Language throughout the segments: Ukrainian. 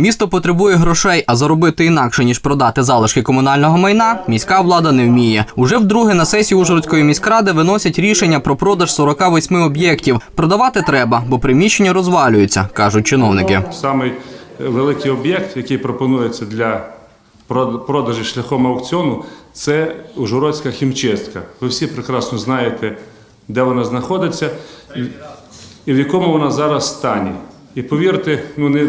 Місто потребує грошей, а заробити інакше ніж продати залишки комунального майна. Міська влада не вміє. Уже вдруге на сесії Ужгородської міськради виносять рішення про продаж 48 об'єктів. Продавати треба, бо приміщення розвалюються, кажуть чиновники. Самий великий об'єкт, який пропонується для продажі шляхом аукціону, це Ужгородська хімчистка. Ви всі прекрасно знаєте, де вона знаходиться і в якому вона зараз стані. І повірте, ну не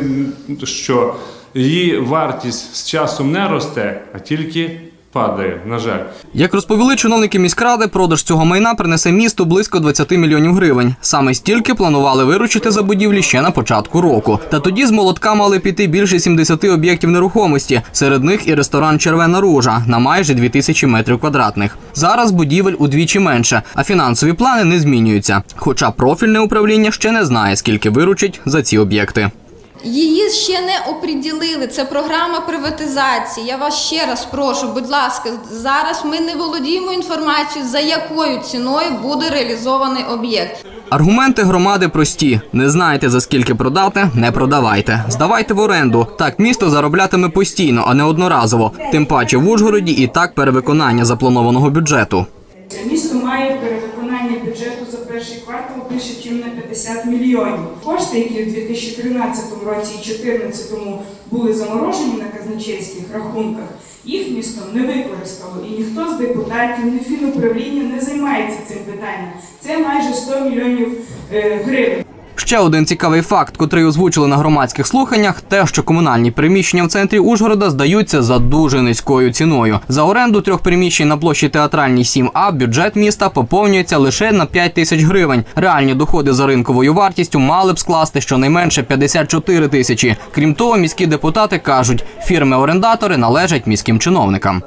що її вартість з часом не росте, а тільки падає. На жаль. Як розповіли чиновники міськради, продаж цього майна принесе місту близько 20 мільйонів гривень. Саме стільки планували виручити за будівлі ще на початку року. Та тоді з молотка мали піти більше 70 об'єктів нерухомості. Серед них і ресторан Червена ружа на майже 2000 метрів квадратних. Зараз будівель удвічі менше, а фінансові плани не змінюються. Хоча профільне управління ще не знає, скільки виручить за ці об'єкти. Її ще не оприділили. Це програма приватизації. Я вас ще раз прошу, будь ласка, зараз ми не володіємо інформацією, за якою ціною буде реалізований об'єкт. Аргументи громади прості: не знаєте за скільки продати, не продавайте. Здавайте в оренду. Так місто зароблятиме постійно, а не одноразово. Тим паче в Ужгороді і так перевиконання запланованого бюджету. Має перевиконання бюджету за перший квартал більше, ніж на 50 мільйонів. Кошти, які в 2013 році і 2014 були заморожені на казначейських рахунках, їх місто не використало. І ніхто з депутатів, ні фінуправління не займається цим питанням. Це майже 100 мільйонів е, гривень. Ще один цікавий факт, котрий озвучили на громадських слуханнях, те, що комунальні приміщення в центрі Ужгорода здаються за дуже низькою ціною. За оренду трьох приміщень на площі театральній 7А бюджет міста поповнюється лише на 5 тисяч гривень. Реальні доходи за ринковою вартістю мали б скласти щонайменше 54 тисячі. Крім того, міські депутати кажуть, фірми-орендатори належать міським чиновникам.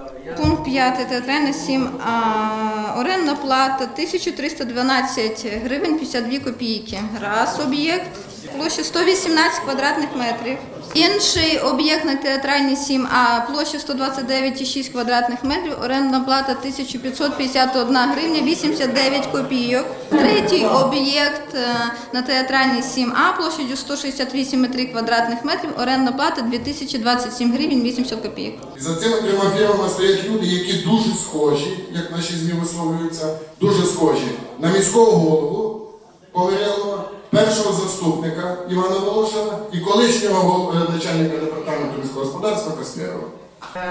Пункт 5, театральна 7, а, орендна плата 1312 гривень 52 копійки. Раз об'єкт, площа 118 квадратних метрів. Інший об'єкт на театральній 7, а площа 129,6 квадратних метрів, орендна плата 1551 гривня 89 копійок. Третій об'єкт е, на театральній 7А площадю 168,3 квадратних метрів, орендна плата 2027 гривень 80 копійок. За цими трьома фірмами стоять люди, які дуже схожі, як наші ЗМІ висловлюються, дуже схожі на міського голову Поверялова, першого заступника Івана Волошина і колишнього е, начальника департаменту міського господарства Каснєрова.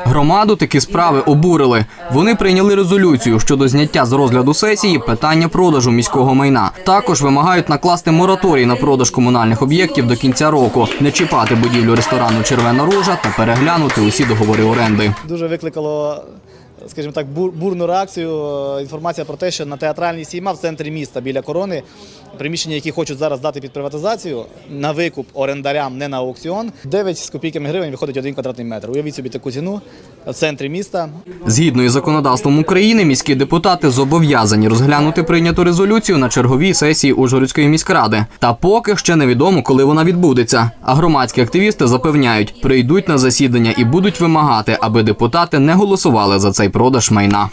Громаду такі справи обурили. Вони прийняли резолюцію щодо зняття з розгляду сесії питання продажу міського майна. Також вимагають накласти мораторій на продаж комунальних об'єктів до кінця року, не чіпати будівлю ресторану Червена ружа та переглянути усі договори оренди. Дуже викликало, скажімо так, бур- бурну реакцію. е, Інформація про те, що на театральній сійма в центрі міста біля корони, приміщення, які хочуть зараз дати під приватизацію, на викуп орендарям, не на аукціон, 9 з копійками гривень виходить один квадратний метр. Уявіть собі таку ціну в центрі міста. Згідно із законодавством України, міські депутати зобов'язані розглянути прийняту резолюцію на черговій сесії Ужгородської міськради. Та поки ще невідомо, коли вона відбудеться. А громадські активісти запевняють, прийдуть на засідання і будуть вимагати, аби депутати не голосували за цей продаж майна.